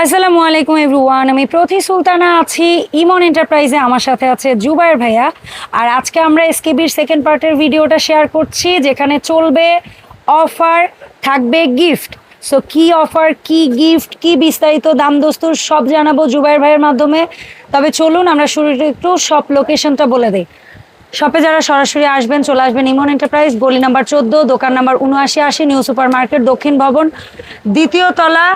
আসসালামু আলাইকুম এভরিওয়ান, আমি প্রতি সুলতানা আছি। ইমন এন্টারপ্রাইজে আমার সাথে আছে জুবায়ের ভাইয়া। আর আজকে আমরা এসকেবির সেকেন্ড পার্টের ভিডিওটা শেয়ার করছি, যেখানে চলবে অফার, থাকবে গিফট। সো কি অফার, কি গিফট, কি বিস্তারিত দাম দস্তুর সব জানাব জুবায়ের ভাইয়ের মাধ্যমে। তবে চলুন আমরা শুরুতে একটু সব লোকেশনটা বলে দিই। শপে যারা সরাসরি আসবেন, চলে আসবেন ইমন এন্টারপ্রাইজ গলি নাম্বার চোদ্দ, দোকান নাম্বার উনআশি আশি, নিউ সুপার মার্কেট দক্ষিণ ভবন, দ্বিতীয় তলা।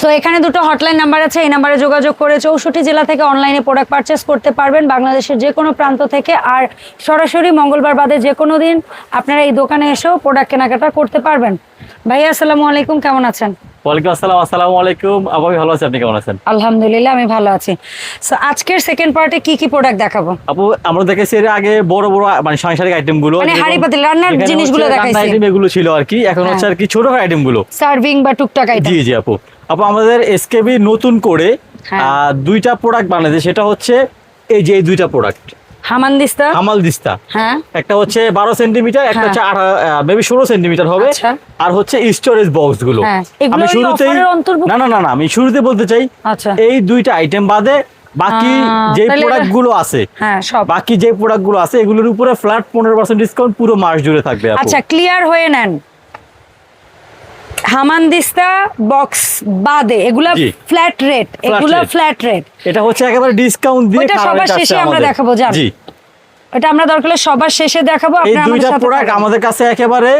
সো এখানে দুটো হটলাইন নাম্বার আছে, এই নাম্বারে যোগাযোগ করে চৌষট্টি জেলা থেকে অনলাইনে প্রোডাক্ট পারচেস করতে পারবেন। বাংলাদেশের যে কোনো প্রান্ত থেকে, আর সরাসরি মঙ্গলবার বাদে যে কোনো দিন আপনারা এই দোকানে এসেও প্রোডাক্ট কেনাকাটা করতে পারবেন। ভাইয়া, আসসালামু আলাইকুম, কেমন আছেন? ওয়ালাইকুম আসসালাম আসসালামু আলাইকুম। আমি ভালো আছি আপনি কেমন আছেন? আলহামদুলিল্লাহ আমি ভালো আছি। সো আজকের সেকেন্ড পার্টে কি কি প্রোডাক্ট দেখাবো? আপু আমরা দেখেছি এর আগে বড় বড় মানে সাংসারিক আইটেমগুলো মানে যেরকম- পাতিল, রান্নার জিনিসগুলো দেখাইছি। item এগুলো ছিল আর কি। এখন হচ্ছে আর কি ছোট আইটেমগুলো সার্ভিং বা টুকটাক আইটেম জি জি আপু। আপু আমাদের এসকেবি নতুন করে হ্যাঁ। আহ, দুইটা প্রোডাক্ট বানাইছে। সেটা হচ্ছে এই যে এই দুইটা প্রোডাক্ট হামানদিস্তা হামাল দিস্তা। হ্যাঁ। একটা হচ্ছে বারো সেন্টিমিটার একটা হ্যাঁ। হচ্ছে মেবি ষোলো সেন্টিমিটার হবে। আচ্ছা। আর হচ্ছে স্টোরেজ বক্সগুলো আমি শুরুতেই? না না না না আমি শুরুতে বলতে চাই আচ্ছা। এই দুইটা আইটেম বাদে বাকি যে প্রোডাক্টগুলো আছে হ্যাঁ বাকি যে প্রোডাক্টগুলো আছে এগুলোর উপরে ফ্ল্যাট পনেরো পার্সেন্ট ডিসকাউন্ট পুরো মাস জুড়ে থাকবে আচ্ছা ক্লিয়ার হয়ে নেন। হামানদিস্তা বক্স বাদে এগুলা ফ্ল্যাট রেট এগুলা ফ্ল্যাট রেট এটা হচ্ছে একেবারে ডিসকাউন্ট দিয়ে খারাপ সবার শেষে আমরা দেখাবো, যান। জি। এটা আমরা দরকার হলে সবার শেষে দেখাবো এই দুইটা প্রোডাক্ট আমাদের কাছে একেবারে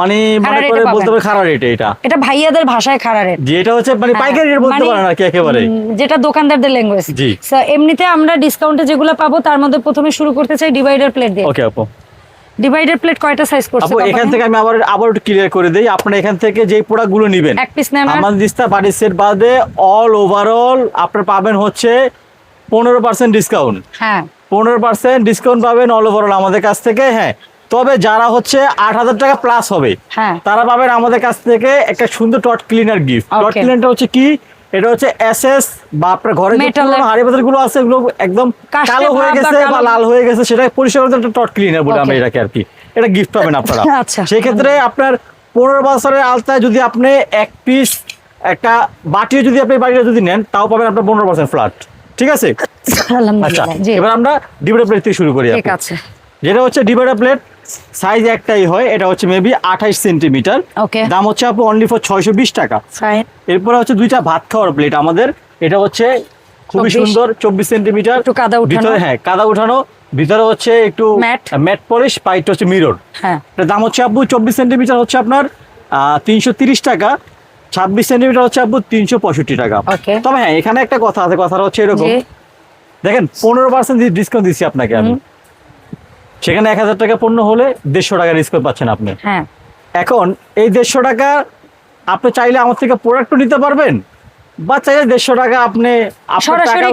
মানে মনে করে বলতে পারে খারাপ রেটে এটা। এটা ভাইয়াদের ভাষায় খাড়া রেট যে এটা হচ্ছে মানে পাইকারি রেট বলতে পারেন আর কি একেবারে। যেটা দোকানদারদের ল্যাঙ্গুয়েজ জি। এমনিতে আমরা ডিসকাউন্টে যেগুলো পাবো তার মধ্যে প্রথমে শুরু করতে চাই ডিভাইডার প্লেট দিয়ে। ওকে আপু। ডিভাইডার প্লেট কয়টা সাইজ করছে আপু এখান থেকে আমি আবার আবার একটু ক্লিয়ার করে দেই। আপনারা এখান থেকে যে প্রোডাক্টগুলো নেবেন এক পিস নেন? আমার দিস্তা বাড়ি সেট বাদে অল ওভারঅল আপনারা পাবেন হচ্ছে পনেরো পার্সেন্ট ডিসকাউন্ট হ্যাঁ। পনেরো পার্সেন্ট ডিসকাউন্ট পাবেন অল ওভারঅল আমাদের কাছ থেকে হ্যাঁ। তবে যারা হচ্ছে আট হাজার টাকা প্লাস হবে হ্যাঁ। তারা পাবেন আমাদের কাছ থেকে একটা সুন্দর টট ক্লিনার গিফট টট. ক্লিনারটা হচ্ছে কি? এটা হচ্ছে এসএস বা আপনার ঘরে হাড়ি পাতিলগুলো আছে এগুলো একদম কালো হয়ে গেছে বা লাল হয়ে গেছে সেটা পরিষ্কার করতে একটা টট ক্লিনার বলে আমরা এটাকে আর কি। এটা গিফট পাবেন আপনারা। আচ্ছা। সেক্ষেত্রে আপনার পনেরো বছরের আলতায় যদি আপনি এক পিস একটা বাটিও যদি আপনি বাড়িটা যদি নেন তাও পাবেন আপনার পনেরো পার্সেন্ট ফ্ল্যাট ঠিক আছে? আচ্ছা এবার আমরা ডিভাইডার প্লেট থেকে শুরু করি ঠিক আছে। যেটা হচ্ছে ডিভাইডার প্লেট সাইজ একটাই হয় এটা হচ্ছে মেবি আঠাইশ সেন্টিমিটার. দাম হচ্ছে আপু অনলি ফর ছয়শো বিশ টাকা। এরপরে হচ্ছে দুইটা ভাত খাওয়ার প্লেট আমাদের। এটা হচ্ছে খুবই সুন্দর চব্বিশ সেন্টিমিটার কাদা উঠানো। ভিতরে হ্যাঁ কাদা উঠানো। ভিতরে হচ্ছে একটু ম্যাট পলিশ পাইট হচ্ছে মিরর হ্যাঁ। দাম হচ্ছে আপু চব্বিশ সেন্টিমিটার হচ্ছে আপনার তিনশো তিরিশ টাকা। ছাব্বিশ সেন্টিমিটার হচ্ছে আপু তিনশো পঁয়ষট্টি টাকা। তবে হ্যাঁ এখানে একটা কথা আছে কথাটা হচ্ছে এরকম। দেখেন পনেরো পার্সেন্ট ডিসকাউন্ট দিচ্ছি আপনাকে আমি। সেখানে এক হাজার টাকা পণ্য হলে দেড়শো টাকা ডিসকাউন্ট পাচ্ছেন আপনি। হ্যাঁ। এখন এই দেড়শো টাকা আপনি চাইলে আমার থেকে প্রোডাক্টও নিতে পারবেন বা চাইলে দেড়শো টাকা আপনি সরাসরি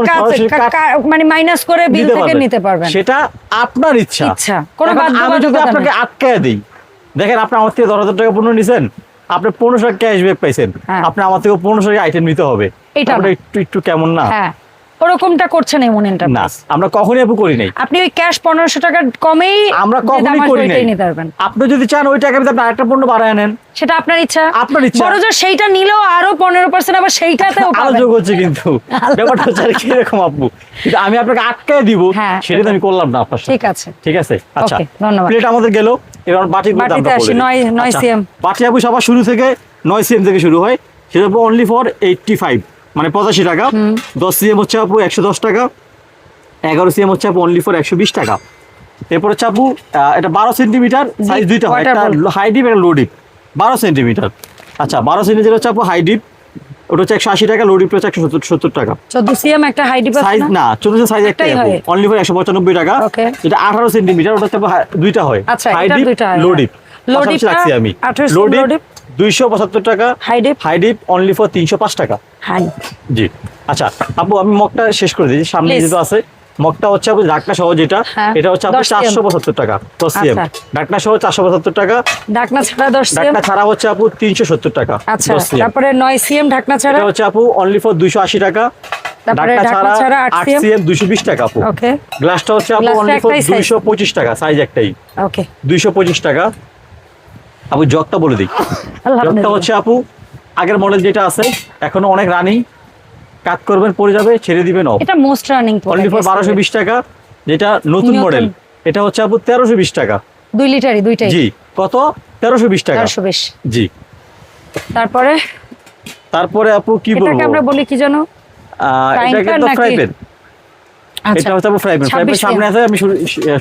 মানে মাইনাস করে বিল থেকে নিতে পারবেন। সেটা আপনার ইচ্ছা। ইচ্ছা। কোনো আমি যদি আপনাকে নেই। আটকায় দিই দেখেন আপনি আমার থেকে দশ হাজার টাকা পণ্য নিছেন আপনি পনেরোশো ক্যাশব্যাক পাইছেন হ্যাঁ। আপনি আমার থেকে পনেরোশো আইটেম নিতে হবে। এটা একটু একটু কেমন না? হ্যাঁ। ওরকমটা করছেন এমন না এন্টারপ্রাইজ আমরা কখনই আপু করি নাই। আপনি ওই ক্যাশ পনেরোশো টাকা কমেই আমরা যে কখনোই করি নাই। নিতে পারবেন। আপনি যদি চান ওই টাকা আপনি আরেকটা পণ্য বাড়ায় নেন সেটা আপনার ইচ্ছা। আপনার ইচ্ছা। বড় জোর সেইটা নিলেও আরও পনেরো পার্সেন্ট আবার সেইটাতেও পাবেন। আলোচনা হচ্ছে কিন্তু। ব্যাপারটা হচ্ছে কি এরকম আপু। কিন্তু আমি আপনাকে আটকায় দিব হ্যাঁ, সেটা তো আমি করলাম না আপনার সাথে। ঠিক আছে। ঠিক আছে? আচ্ছা। ধন্যবাদ। প্লেট আমাদের গেল। এবার বাটি বাটিতে আসি, নয়- নয় CM বাটি আপু সবার শুরু থেকে নয় সিএম থেকে শুরু হয়। সেটা অনলি ফর এইটটি ফাইভ মানে পঁচাশি টাকা। দশ সিএম হচ্ছে আপু একশো দশ টাকা। এগারো সিএম হচ্ছে আপু অনলি ফর একশো বিশ টাকা। এরপর হচ্ছে আপু এটা বারো সেন্টিমিটার সাইজ দুইটা হয়। একটা হাই ডিপ একটা লো ডিপ বারো সেন্টিমিটার। আচ্ছা বারো সেন্টিমিটার হচ্ছে আপু হাই ডিপ ওটা হচ্ছে একশো আশি টাকা লো ডিপ হচ্ছে একশো সত্তর টাকা। চোদ্দ সিএম একটা হাইডি সাইজ না? চল্লিশ সাইজ একটাই। অনলি ফর একশো পঁচানব্বই টাকা. যেটা আঠারো সেন্টিমিটার ওটা হচ্ছে দুইটা হয়। High deep low. ডিপ পাশাপাশি dipটা রাখছি আমি। Low dip. দুইশো পঁচাত্তর টাকা। হাই ডিপ অনলি ফর তিনশো পাঁচ টাকা। হাই জি। আচ্ছা আপু আমি মগটা শেষ করে দিচ্ছি সামনে. যেহেতু আছে মগটা হচ্ছে আপু ঢাকনা সহ যেটা হ্যাঁ, এটা হচ্ছে আপনার 10 চারশো পঁচাত্তর টাকা দশ সিএম আচ্ছা। ঢাকনা সহ চারশো পঁচাত্তর টাকা। ঢাকনা ছাড়া দশ সিএম ঢাকনা ছাড়া হচ্ছে আপু তিনশো সত্তর টাকা আচ্ছা তারপরে নয় সিএম ঢাকনা ছাড়া? এটা হচ্ছে আপু অনলি ফর দুইশো আশি টাকা। ঢাকনা ছাড়া আট সিএম দুইশো বিশ টাকা আপু। ওকে গ্লাসটা হচ্ছে আপু অনলি ফর? দুইশো পঁচিশ টাকা সাইজ একটাই। ওকে দুইশো পঁচিশ টাকা। আপু জগটা বলে দিই। জগটা হচ্ছে আপু আগের মডেল যেটা আছে এখনও অনেক রানিং কাট করবেন পড়ে যাবে ছেড়ে দিবেন অফ এটা মোস্ট রানিং অনলি ফর বারোশো বিশ টাকা যেটা নতুন। মডেল এটা হচ্ছে আপু তেরোশো বিশ টাকা। দুই লিটারই দুইটাই। জি কত? তেরোশো বিশ টাকা। চারশো বিশ। জি। তারপরে? তারপরে আপু কি এটাকে বলব? আমরা বলি কি জানো এটাকে তো? ফ্রাই প্যান এটা হচ্ছে ফ্রাই প্যান ফ্রাই প্যান সামনে আছে আমি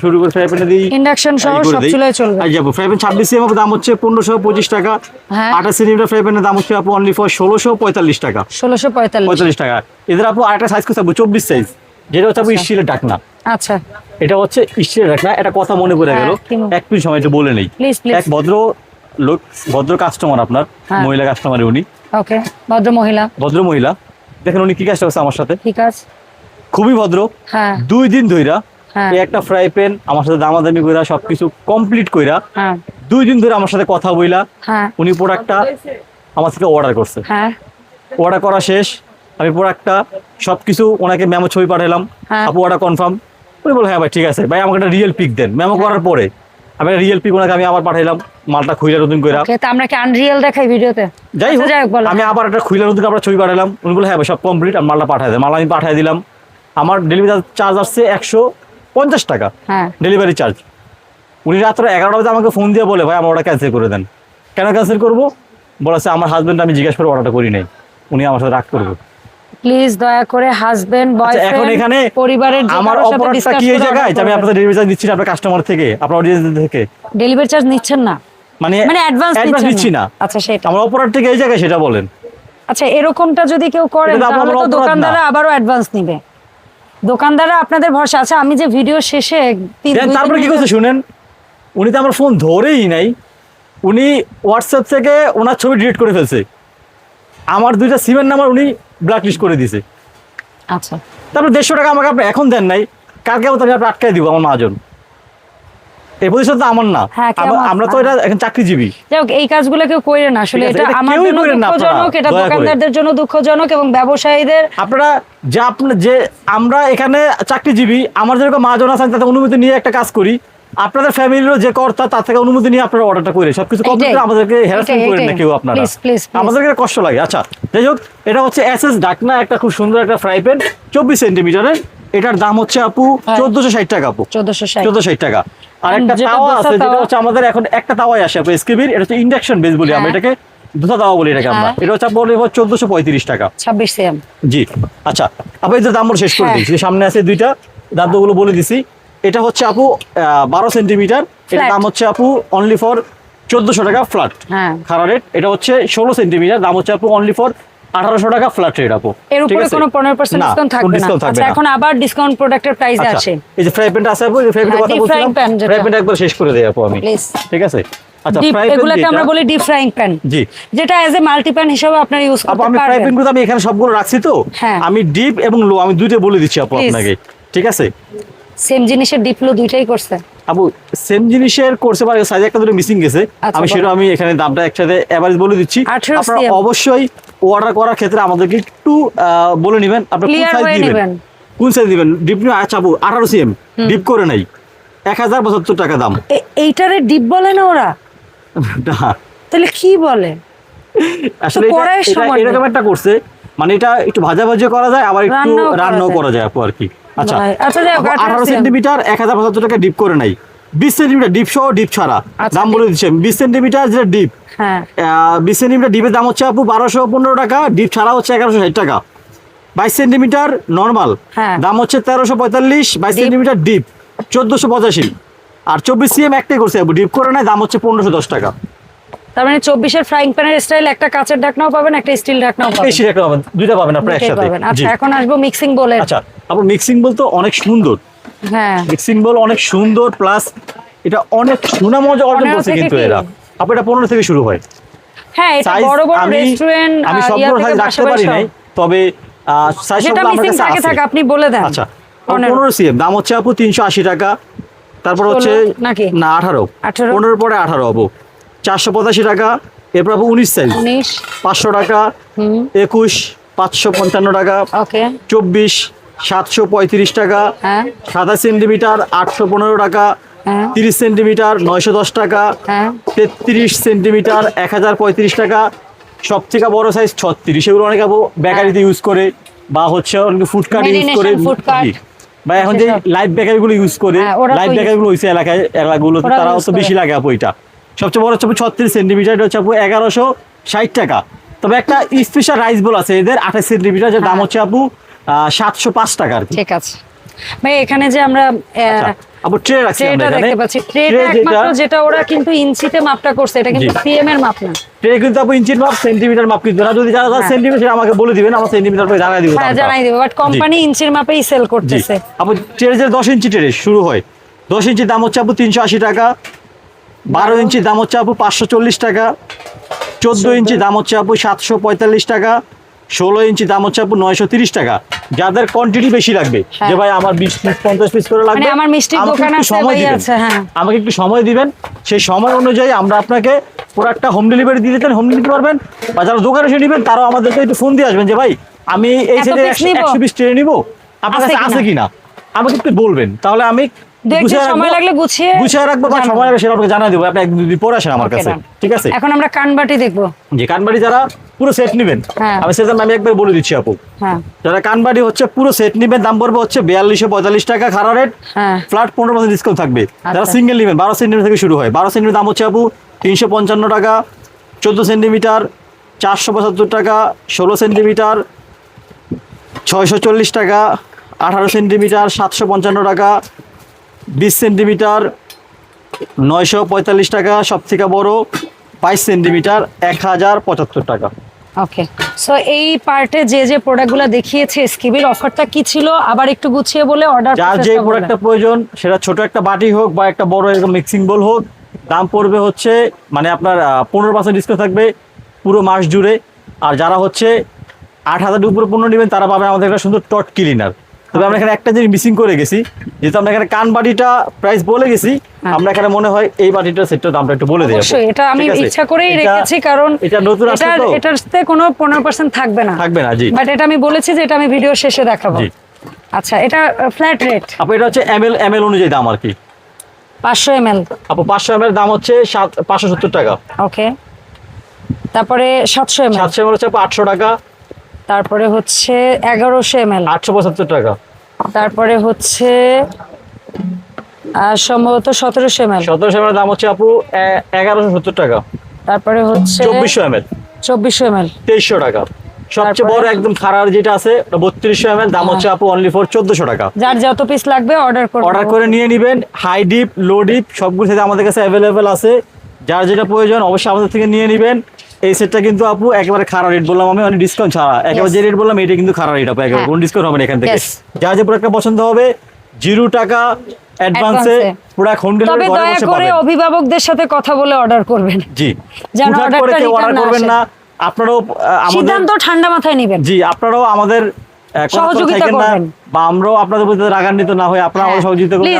শুরু করে ফ্রাই প্যানে দিই। ইন্ডাকশন সহ সব চুলায় চলবে। আর যাব ফ্রাই প্যান ছাব্বিশ সিএম দাম হচ্ছে পনেরোশো পঁচিশ টাকা। হ্যাঁ। আঠাশ সেন্টিমিটার ফ্রাই প্যানের দাম হচ্ছে আপু অনলি ফর ষোলোশো পঁয়তাল্লিশ টাকা। ষোলোশো পঁয়তাল্লিশ। পঁয়তাল্লিশ টাকা। এদের আপু আরেকটা সাইজ করতে আপু চব্বিশ সাইজ যেটা হচ্ছে আপু স্টিলের ডাকনা আচ্ছা। এটা হচ্ছে স্টিলের ডাকনা এটা কথা মনে পড়ে হ্যাঁ, গেল। কি এক মিনিট সময় একটু বলে নেই। এক ভদ্র লোক ভদ্র কাস্টমার আপনার হ্যাঁ। মহিলা কাস্টমার উনি। ওকে ভদ্র মহিলা। ভদ্র মহিলা। দেখেন উনি কি কাজটা করছে আমার সাথে। ঠিক আছে খুবই ভদ্র। হ্যাঁ। দুই দিন ধইরা হ্যাঁ। একটা ফ্রাই প্যান আমার সাথে দামাদামি কইরা সবকিছু কমপ্লিট কইরা হ্যাঁ। দুই দিন ধরে আমার সাথে কথা বইলা উনি প্রোডাক্টটা আমার থেকে অর্ডার করছে। অর্ডার করা শেষ আমি প্রোডাক্টটা সবকিছু ওনাকে ম্যামো ছবি পাঠালাম। আপু অর্ডার কনফার্ম উনি বলে হ্যাঁ ভাই ঠিক আছে। ভাই আমাকে একটা রিয়েল পিক দেন। ম্যামো করার পরে আমি একটা রিয়েল পিক ওনাকে আমি আবার পাঠাইলাম মালটা খুইলা নতুন কইরা। তা আমরা কি আনরিয়েল দেখাই ভিডিওতে? যাই আচ্ছা, হোক আমি আবার একটা খুইলা নতুন আমরা ছবি পাঠালাম উনি বলে হ্যাঁ ভাই সব কমপ্লিট আর মালটা পাঠাই দেয় মাল আমি পাঠাই দিলাম। আমার ডেলিভারি চার্জ আসছে একশো পঞ্চাশ টাকা। হ্যাঁ। ডেলিভারি চার্জ উনি রাত্র এগারোটা বাজে আমাকে ফোন দিয়ে বলে ভাই আমার অর্ডার ক্যান্সেল করে দেন। কেন ক্যান্সেল করব? বলেছে আমার হাজবেন্ড আমি জিজ্ঞেস করে অর্ডারটা করি নাই। উনি আমার সাথে রাগ করব। প্লিজ দয়া করে হাজবেন্ড আচ্ছা, এখন এখানে পরিবারের আমার অপরাধটা কি এই করে জায়গায় আমি আপনাদের ডেলিভারি চার্জ দিচ্ছি আপনার কাস্টমার থেকে আপনার অডিয়েন্স থেকে। ডেলিভারি চার্জ নিচ্ছেন না? মানে মানে অ্যাডভান্স দিচ্ছি না? আচ্ছা সেটা আমার অপরাধ থেকে এই জায়গায় সেটা বলেন। আচ্ছা এরকমটা যদি কেউ করে তাহলে তো অপরাধ দোকানদাররা আবারও অ্যাডভান্স নিবে। দোকানদাররা আপনাদের ভরসা আছে আমি যে ভিডিও শেষে তারপরে কি করছে শুনেন উনি তো আমার ফোন ধরেই নাই উনি হোয়াটসঅ্যাপ থেকে ওনার ছবি ডিলিট করে ফেলছে। আমার দুইটা সিমের নাম্বার উনি ব্ল্যাকলিস্ট করে দিয়েছে আচ্ছা। তারপর দেড়শো টাকা আমাকে আপনি এখন দেন নাই কালকে আমি আটকাই দিব আমার মহাজন এই প্রতিষ্ঠান তো আমার না। হ্যাঁ, আমরা- তো এটা এখন চাকরিজীবী। যাই এই কাজগুলো কেউ না। আসলে এটা আমার জন্য দুঃখজনক এটা দোকানদারদের জন্য দুঃখজনক এবং ব্যবসায়ীদের আপনারা যে আপনার যে আমরা এখানে চাকরিজীবী আমার যেরকম আছেন তাতে অনুমতি নিয়ে একটা কাজ করি। আপনাদের ফ্যামিলিরও যে কর্তা তার থেকে অনুমতি নিয়ে আপনারা অর্ডারটা করে সবকিছু কমপ্লিট। আমাদেরকে হ্যারাসমেন্ট করেন না কেউ আপনারা. আমাদেরকে কষ্ট লাগে। আচ্ছা যাই হোক এটা হচ্ছে এসএস ডাকনা একটা খুব সুন্দর একটা ফ্রাই প্যান চব্বিশ সেন্টিমিটারের। এটার দাম হচ্ছে আপু হ্যাঁ। চোদ্দশো ষাট টাকা আপু। চোদ্দশো ষাট টাকা। আর তাওয়া আছে যেটা হচ্ছে আমাদের এখন একটা তাওয়াই আসে আপু এসকেবির এটা হচ্ছে ইন্ডাকশন বেস বলি আমরা হ্যাঁ। এটাকে। দুটা তাওয়া বলি এটাকে আমরা। হ্যাঁ। এটা হচ্ছে আপনার চোদ্দশো পঁয়ত্রিশ টাকা। ছাব্বিশ জি। আচ্ছা শেষ করে হ্যাঁ। দিচ্ছি। সামনে আছে দুইটা। দামগুলো বলে দিছি। এটা হচ্ছে আপু বারো সেন্টিমিটার। এটা দাম হচ্ছে আপু অনলি ফর চোদ্দশো টাকা ফ্ল্যাট খারাপ রেট এটা হচ্ছে ষোলো সেন্টিমিটার। দাম হচ্ছে আপু অনলি ফর আঠারোশো টাকা ফ্ল্যাট রেট আপু। এর উপরে কোনো পনেরো পার্সেন্ট না, ডিসকাউন্ট থাকবে না। আচ্ছা এখন আবার ডিসকাউন্ট প্রোডাক্টের প্রাইস আছে এই যে ফ্রাই প্যানটা আছে আপু এই ফ্রাই প্যানের কথা বলছিলাম। ফ্রাই প্যানটা একবার শেষ করে দেই আপু আমি. ঠিক আছে? আচ্ছা ডিপ ফ্রাই প্যান এগুলোকে আমরা বলি ডিপ ফ্রাইং প্যান জি। যেটা এজ এ মাল্টি প্যান হিসেবে আপনারা ইউজ আপু আমি ফ্রাই প্যানগুলো আমি এখানে সবগুলো রাখছি তো। হ্যাঁ। আমি ডিপ এবং লো আমি দুইটা বলে দিচ্ছি আপু আপনাকে। ঠিক আছে? সেম জিনিসের ডিপ লো দুইটাই করছে। আপু সেম জিনিসের কোর্সে পারে সাইজ একটা দুটো মিসিং গেছে। আচ্ছা, আমি সেটা আমি এখানে দামটা একসাথে এভারেজ বলে দিচ্ছি। আপনারা অবশ্যই অর্ডার করার ক্ষেত্রে আমাদেরকে একটু বলে নেবেন। আপনি কোন সাইজ দিবেন? কোন সাইজ দিবেন? ডিপ আচ্ছা আপু আঠারো সিএম। ডিপ করে নাই। এক হাজার পঁচাত্তর টাকা দাম। এইটারে ডিপ বলে না ওরা? না, তাহলে কি বলে? আসলে এটা- এরকম একটা করছে। মানে এটা একটু ভাজা ভাজি করা যায় আবার একটু রান্নাও করা যায়। করা যায় আপু আর কি। আচ্ছা আচ্ছা যাই হোক, 18 আঠারো CM সেন্টিমিটার এক হাজার পঁচাত্তর টাকা ডিপ করে নাই। বিশ সেন্টিমিটার ডিপ সহ ডিপ ছাড়া। আচ্ছা, দাম বলে দিচ্ছি। বিশ সেন্টিমিটার যেটা ডিপ হ্যাঁ। বিশ সেন্টিমিটার ডিপের দাম হচ্ছে আপু বারোশো পনেরো টাকা ডিপ ছাড়া হচ্ছে এগারোশো ষাট টাকা। বাইশ সেন্টিমিটার নর্মাল হ্যাঁ। দাম হচ্ছে তেরোশো পঁয়তাল্লিশ বাইশ সেন্টিমিটার ডিপ চোদ্দোশো পঁচাশি। আর চব্বিশ সিএম একটাই করছে আপু ডিপ করে নেয় দাম হচ্ছে পনেরোশো দশ টাকা। তার মানে চব্বিশের ফ্রাইং প্যানের স্টাইল একটা কাঁচের ঢাকনাও পাবেন একটা স্টিল ঢাকনাও পাবেন। দুইটা পাবেন আপনার একসাথে। আচ্ছা এখন আসব মিক্সিং বলে আচ্ছা আপু মিক্সিং বলতে অনেক সুন্দর। হ্যাঁ। মিক্সিং বল অনেক সুন্দর প্লাস এটা অনেক সুনাম অর্জন অর্জন করছে কিন্তু এরা। আপু এটা পনেরো থেকে শুরু হয়। হ্যাঁ এটা বড় বড় রেস্টুরেন্ট আমি সবগুলো সাইজ রাখতে পারি নাই তবে সাইজ সবগুলো আমার কাছে থাকে আপনি বলে দেন। আচ্ছা পনেরো। পনেরো সিএম দাম হচ্ছে আপু তিনশো আশি টাকা। তারপর হচ্ছে নাকি? না আঠারো। 18 পনেরোর পরে আঠারো আপু চারশো পঁচাশি টাকা এরপর আপু উনিশ সাইজ পাঁচশো টাকা একুশ পাঁচশো পঞ্চান্ন টাকা। চব্বিশ সাতশো পঁয়ত্রিশ টাকা। হ্যাঁ। সাতাশ সেন্টিমিটার আটশো পনেরো টাকা। হ্যাঁ। তিরিশ সেন্টিমিটার নয়শো দশ টাকা। হ্যাঁ। তেত্রিশ সেন্টিমিটার এক হাজার পঁয়ত্রিশ টাকা। সব থেকে বড় সাইজ ছত্রিশ। এগুলো অনেক আপু বেকারিতে ইউজ করে বা হচ্ছে ফুড কার্ড ইউজ করে। বা এখন যে সেসব। লাইফ বেকারি ইউজ করে use বেকারি হয়েছে এলাকায় এলাকাগুলোতে তারাও তো বেশি লাগে আপু এটা। সবচেয়ে বড় হচ্ছে আপু ছত্রিশ সেন্টিমিটার এটা হচ্ছে আপু এগারোশো ষাট টাকা। তবে একটা স্পেশাল রাইস বল আছে এদের আঠাশ সেন্টিমিটার যার দাম হ্যাঁ। হচ্ছে আপু সাতশো পাঁচ টাকা ঠিক আছে। ভাই এখানে যে আমরা আচ্ছা, আপু ট্রে রাখছি আমরা দেখতে পাচ্ছি। ট্রেটা একমাত্র যেটা ওরা কিন্তু ইঞ্চিতে মাপটা করছে এটা কিন্তু সিএম এর মাপ না। ট্রে কিন্তু আপু ইঞ্চির মাপ সেন্টিমিটার মাপ কিন্তু না। যদি যারা হ্যাঁ। সেন্টিমিটার আমাকে বলে দিবেন আমার সেন্টিমিটার জানাই দিব হ্যাঁ জানাই দেবে বাট কোম্পানি ইঞ্চির মাপেই সেল জি। করতেছে। আপু ট্রে যে ইঞ্চি ট্রে শুরু হয়। দশ ইঞ্চির দাম হচ্ছে আপু তিনশো আশি টাকা। বারো ইঞ্চি দাম হচ্ছে আপু পাঁচশো চল্লিশ টাকা চোদ্দ ইঞ্চি দাম হচ্ছে আপু সাতশো পঁয়তাল্লিশ টাকা ষোলো ইঞ্চি দাম হচ্ছে আপু নয়শো তিরিশ টাকা। যাদের কোয়ান্টিটি বেশি লাগবে হ্যাঁ। যে ভাই আমার বিশ পিস পঞ্চাশ পিস করে লাগবে মানে আমার মিষ্টির আমাকে দোকান একটু আছে, সময় দিবেন। হ্যাঁ। আমাকে একটু সময় দিবেন। সেই সময় অনুযায়ী আমরা আপনাকে প্রোডাক্টটা হোম ডেলিভারি দিয়ে দিতেন হোম ডেলিভারি পারবেন বা যারা দোকানে এসে নেবেন তারাও আমাদেরকে একটু ফোন দিয়ে আসবেন যে ভাই আমি এই সাইডে একশো পিস ট্রেনে নিবো আপনার কাছে আছে কিনা? আমাকে একটু বলবেন। তাহলে আমি সময় লাগলে গুছিয়ে গুছিয়ে রাখব বা সময় লাগবে সেটা আপনাকে জানাই দেবো। আপনি এক দুদিন পরে আসেন আমার কাছে ঠিক আছে? এখন আমরা কানবাটি দেখব। যে কানবাড়ি যারা পুরো সেট নেবেন হ্যাঁ। আমি সেটা আমি একবার বলে দিচ্ছি আপু। হ্যাঁ। যারা কানবাড়ি হচ্ছে পুরো সেট নেবেন দাম পড়বে হচ্ছে বিয়াল্লিশশো পঁয়তাল্লিশ টাকা খারাপ রেট ফ্ল্যাট পনেরো পার্সেন্ট ডিসকাউন্ট থাকবে। যারা আচ্ছা। সিঙ্গেল নেবেন বারো সেন্টিমিটার থেকে শুরু হয়। বারো সেন্টিমিটার দাম হচ্ছে আপু তিনশো পঞ্চান্ন টাকা চোদ্দ সেন্টিমিটার চারশো পঁচাত্তর টাকা ষোলো সেন্টিমিটার ছয়শো চল্লিশ টাকা আঠারো সেন্টিমিটার সাতশো পঞ্চান্ন টাকা বিশ সেন্টিমিটার নয়শো পঁয়তাল্লিশ টাকা সব থেকে বড় বাইশ সেন্টিমিটার এক হাজার পঁচাত্তর টাকা। ওকে সো এই পার্টে যে যে প্রোডাক্টগুলো দেখিয়েছে স্কিবির অফারটা কি ছিল? আবার একটু গুছিয়ে বলে অর্ডার যার যে প্রোডাক্টটা প্রয়োজন সেটা ছোট একটা বাটি হোক বা একটা বড় এরকম মিক্সিং বোল হোক দাম পড়বে হচ্ছে মানে আপনার পনেরো পার্সেন্ট ডিসকাউন্ট থাকবে পুরো মাস জুড়ে। আর যারা হচ্ছে আট হাজার উপরে পণ্য নেবেন তারা পাবেন আমাদের একটা সুন্দর টট ক্লিনার তবে আমরা এখানে একটা জিনিস মিসিং করে গেছি যেহেতু আমরা এখানে কান বাটিটা প্রাইস বলে গেছি হ্যাঁ। আমরা এখানে মনে হয় এই বাটিটার সেটটার দামটা একটু বলে দিই অবশ্যই এটা আমি ইচ্ছা করেই রেখেছি কারণ এটা নতুন আসছে এটার সাথে কোনো পনেরো পার্সেন্ট থাকবে না। থাকবে না জি। বাট এটা আমি বলেছি যে এটা আমি ভিডিও শেষে দেখাবো। জি। আচ্ছা এটা ফ্ল্যাট রেট আপু এটা হচ্ছে এম এল এম এল অনুযায়ী দাম আর কি। পাঁচশো এম এল আপু পাঁচশো এম এর দাম হচ্ছে সাত পাঁচশো সত্তর টাকা। ওকে তারপরে সাতশো এম এল সাতশো এম হচ্ছে আপু আটশো টাকা। তারপরে হচ্ছে এগারোশো এম এল আটশো পঁচাত্তর টাকা। তারপরে হচ্ছে সম্ভবত সতেরোশো এম এল সতেরোশো এম দাম হচ্ছে আপু এগারোশো সত্তর টাকা। তারপরে হচ্ছে চব্বিশশো এম এল চব্বিশশো এম এল তেইশশো টাকা। সবচেয়ে বড় একদম খারাপ যেটা আছে বত্রিশশো এম দাম হচ্ছে আপু অনলি ফর চোদ্দশো টাকা। যার যত পিস লাগবে অর্ডার করবে। অর্ডার করে নিয়ে নেবেন হাই ডিপ লো ডিপ সবগুলো সাথে আমাদের কাছে অ্যাভেলেবেল আছে। যার যেটা প্রয়োজন অবশ্যই আমাদের থেকে নিয়ে নেবেন। এই সেটটা কিন্তু আপু একেবারে খারাপ রেট বললাম আমি অনেক ডিসকাউন্ট ছাড়া। একেবারে যে রেট বললাম এটা কিন্তু খারাপ রেট আপু একেবারে হ্যাঁ। কোনো ডিসকাউন্ট হবে না এখান থেকে. যার যে প্রোডাক্টটা পছন্দ হবে জিরো টাকা অ্যাডভান্সে প্রোডাক্ট হোম ডেলিভারি ঘরে দয়া বসে করে পাবেন। অভিভাবকদের সাথে কথা বলে অর্ডার করবেন। জি। যেন return অর্ডার করবেন না। আপনারাও আমাদের সিদ্ধান্ত ঠান্ডা মাথায় নেবেন। জি আপনারাও আমাদের সহযোগিতা করবেন। বা আমরাও আপনাদের প্রতি রাগান্বিত না হয়ে আপনারা হ্যাঁ। আমাদের সহযোগিতা করবেন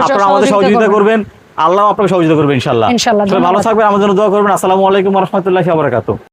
আপনারা আমাদের সহযোগিতা করবেন। আল্লাহ আপনাকে সহযোগিতা করবেন ইনশাল্লাহ ইনশাল্লাহ, ভালো থাকবেন আমাদের জন্য দোয়া করবেন। আসসালামু আলাইকুম রহমতুল্লাহ